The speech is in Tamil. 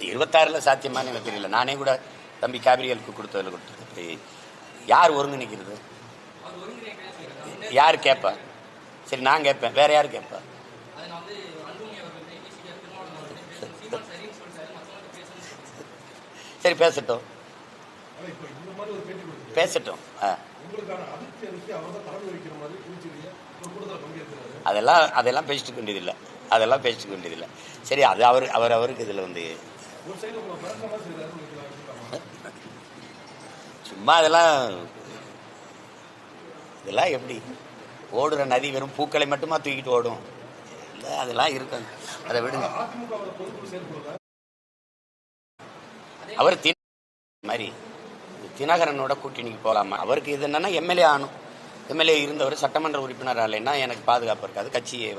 இருபத்தாறுல சாத்தியமான எனக்கு தெரியல. நானே கூட தம்பி காவிரியலுக்கு கொடுத்ததில் கொடுத்தது யார் ஒருங்கிணைக்கிறது? யார் கேட்பா சரி நான் கேட்பேன் வேற யார் கேட்பா சரி பேசட்டும். பேசட்டும். ஆ. அதெல்லாம் அதெல்லாம் பேசிட்டு வேண்டியதில்லை. அதெல்லாம் பேசிக்க வேண்டியதில்லை. சரி அது அவர் அவர் அவருக்கு இதில் வந்து சும்மா அதெல்லாம் இதெல்லாம் எப்படி? ஓடுற நதி வெறும் பூக்களை மட்டுமா தூக்கிட்டு ஓடும்? இல்லை அதெல்லாம் இருக்கும். அதை விடுங்க. அவர் தின மாதிரி தினகரனோட கூட்டணிக்கு போகலாமா? அவருக்கு இது என்னன்னா எம்எல்ஏ ஆகணும் எம்எல்ஏ இருந்தவர் சட்டமன்ற உறுப்பினர் ஆலைன்னா எனக்கு பாதுகாப்பு இருக்காது. கட்சியை